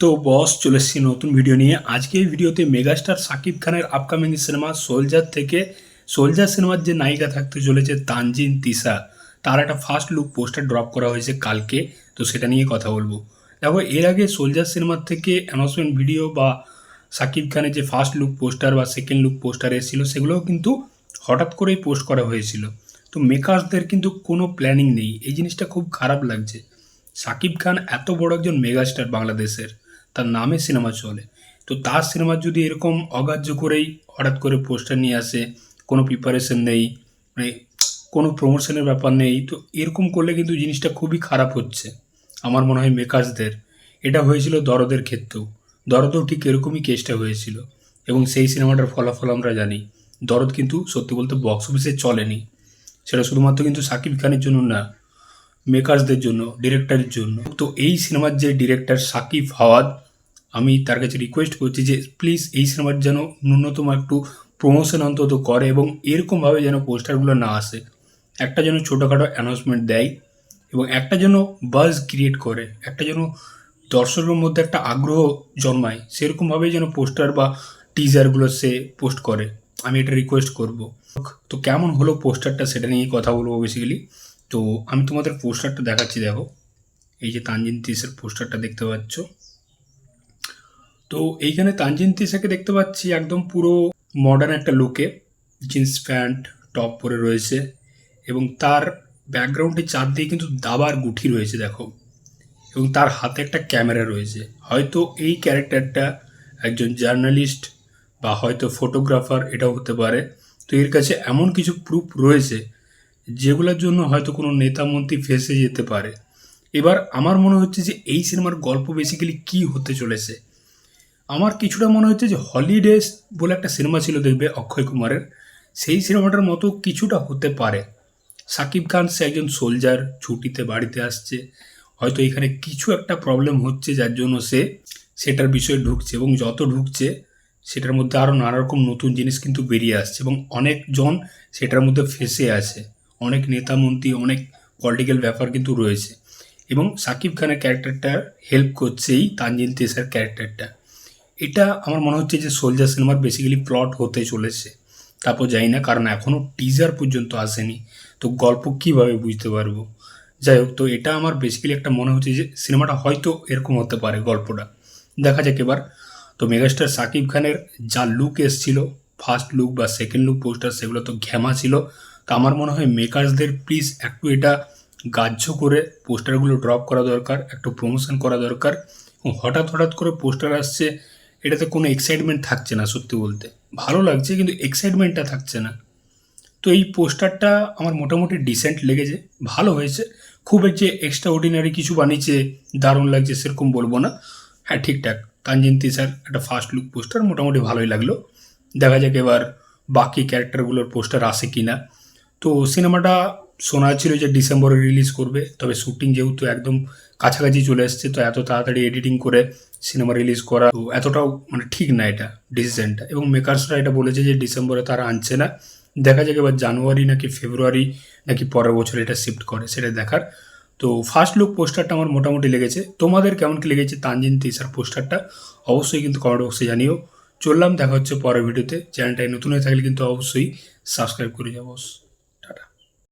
তো বস, চলে এসেছি নতুন ভিডিও নিয়ে। আজকে এই ভিডিওতে মেগাস্টার সাকিব খানের আপকামিং সিনেমা সোলজার থেকে সোলজার সিনেমার যে নায়িকা থাকতে চলেছে তানজিন তিসা তার একটা ফার্স্ট লুক পোস্টার ড্রপ করা হয়েছে কালকে। তো সেটা নিয়ে কথা বলব। দেখো, এর আগে সোলজার সিনেমার থেকে অ্যানাউন্সমেন্ট ভিডিও বা সাকিব খানের যে ফার্স্ট লুক পোস্টার বা সেকেন্ড লুক পোস্টার এসেছিল, সেগুলোও কিন্তু হঠাৎ করেই পোস্ট করা হয়েছিল। তো মেকার্সদের কিন্তু কোনো প্ল্যানিং নেই। এই জিনিসটা খুব খারাপ লাগছে। সাকিব খান এত বড় একজন মেগাস্টার বাংলাদেশের। তার নামে সিনেমা চলে। তো তার সিনেমার যদি এরকম অগ্রাহ্য করেই হঠাৎ করে পোস্টার নিয়ে আসে, কোনো প্রিপারেশন নেই মানে কোনো প্রমোশনের ব্যাপার নেই, তো এরকম করলে কিন্তু জিনিসটা খুবই খারাপ হচ্ছে। আমার মনে হয় মেকার্সদের এটা হয়েছিল দরদের ক্ষেত্রেও। দরদও ঠিক এরকমই কেসটা হয়েছিল। এবং সেই সিনেমাটার ফলাফল আমরা জানি। দরদ কিন্তু সত্যি বলতে বক্স অফিসে চলেনি। সেটা শুধুমাত্র কিন্তু সাকিব খানের জন্য না মেকার্সদের জন্য ডিরেক্টরের জন্য। তো এই সিনেমার যে ডিরেক্টর সাকিব ফাওয়াদ আমি তার কাছে রিকোয়েস্ট করছি যে প্লিজ এই সিনেমার যেন ন্যূনতম একটু প্রমোশন অন্তত করে এবং এরকমভাবে যেন পোস্টারগুলো না আসে। একটা যেন ছোটোখাটো অ্যানাউন্সমেন্ট দেয় এবং একটা যেন বাজ ক্রিয়েট করে, একটা যেন দর্শকের মধ্যে একটা আগ্রহ জন্মায়, সেরকমভাবে যেন পোস্টার বা টিজারগুলো সে পোস্ট করে। আমি এটা রিকোয়েস্ট করব। তো কেমন হলো পোস্টারটা সেটা নিয়ে কথা বলব বেসিক্যালি তো আমি তোমাদের পোস্টারটা দেখাচ্ছি, দেখো। এই যে তানজিন তিসের পোস্টারটা দেখতে পাচ্ছ। তো এইখানে তানজিন তিসাকে দেখতে পাচ্ছি একদম পুরো মডার্ন একটা লুকে জিন্স প্যান্ট টপ পরে রয়েছে এবং তার ব্যাকগ্রাউন্ডে চারদিকে কিন্তু দাবার গুঠি রয়েছে, দেখো। এবং তার হাতে একটা ক্যামেরা রয়েছে। হয়তো এই ক্যারেক্টারটা একজন জার্নালিস্ট বা হয়তো ফটোগ্রাফার এটাও হতে পারে। তো এর কাছে এমন কিছু প্রুফ রয়েছে যেগুলোর জন্য হয়তো কোনো নেতা মন্ত্রী ফেসে যেতে পারে। এবার আমার মনে হচ্ছে যে এই সিনেমার গল্প বেসিক্যালি কী হতে চলেছে? আমার কিছুটা মনে হচ্ছে যে হলিডেজ বলে একটা সিনেমা ছিল দেখবে অক্ষয় কুমারের। সেই সিনেমাটার মতো কিছুটা হতে পারে। সাকিব খান সে একজন সোলজার, ছুটিতে বাড়িতে আসছে। হয়তো এখানে কিছু একটা প্রবলেম হচ্ছে, যার জন্য সে সেটার বিষয়ে ঢুকছে এবং যত ঢুকছে, সেটার মধ্যে আরও নানা রকম নতুন জিনিস কিন্তু বেরিয়ে আসছে এবং অনেকজন সেটার মধ্যে ফেসে আছে। অনেক নেতা মন্ত্রী অনেক পলিটিক্যাল ব্যাপার কিন্তু রয়েছে। এবং সাকিব খানের ক্যারেক্টারটা হেল্প করছে এই তানজিন তেসার ক্যারেক্টারটা এটা আমার মনে হচ্ছে যে সোলজার সিনেমার বেসিক্যালি প্লট হতে চলেছে। তারপর যাই না, কারণ এখনও টিজার পর্যন্ত আসেনি। তো গল্প কীভাবে বুঝতে পারব? যাই হোক, তো এটা আমার বেসিক্যালি একটা মনে হচ্ছে যে সিনেমাটা হয়তো এরকম হতে পারে গল্পটা। দেখা যাক এবার। তো মেগাস্টার সাকিব খানের যা লুক এসছিল ফার্স্ট লুক বা সেকেন্ড লুক পোস্টার সেগুলো তো ঘ্যামা ছিল। তো আমার মনে হয় মেকার্সদের প্লিজ একটু এটা গ্রাহ্য করে পোস্টারগুলো ড্রপ করা দরকার, একটু প্রমোশন করা দরকার। হঠাৎ হঠাৎ করে পোস্টার আসছে এটাতে কোনো এক্সাইটমেন্ট থাকছে না, সত্যি বলতে। ভালো লাগছে, কিন্তু এক্সাইটমেন্টটা থাকছে না। তো এই পোস্টারটা আমার মোটামুটি ডিসেন্ট লেগেছে, ভালো হয়েছে। খুব যে এক্সট্রা অর্ডিনারি কিছু বানিয়েছে, দারুণ লাগছে, সেরকম বলব না। হ্যাঁ ঠিকঠাক। তানজিন স্যার একটা ফার্স্ট লুক পোস্টার মোটামুটি ভালোই লাগল। দেখা যাক এবার বাকি ক্যারেক্টারগুলোর পোস্টার আসে কি না তো সিনেমাটা শোনা ছিল যে ডিসেম্বরে রিলিজ করবে, তবে শুটিং যেহেতু একদম কাছাকাছি চলে এসছে, তো এত তাড়াতাড়ি এডিটিং করে সিনেমা রিলিজ করা, তো এতটাও মানে ঠিক না এটা ডিসিশনটা এবং মেকার্সরা এটা বলেছে যে ডিসেম্বরে তারা আনছে না। দেখা যাক এবার জানুয়ারি নাকি ফেব্রুয়ারি নাকি পরের বছর এটা শিফট করে, সেটা দেখার। তো ফার্স্ট লুক পোস্টারটা আমার মোটামুটি লেগেছে। তোমাদের কেমন কি লেগেছে তানজিন তিসার পোস্টারটা অবশ্যই কিন্তু কমেন্ট বক্সে জানিও। চললাম, দেখা হচ্ছে পরের ভিডিওতে চ্যানেলটাই নতুন হয়ে থাকলে কিন্তু অবশ্যই সাবস্ক্রাইব করে যাব।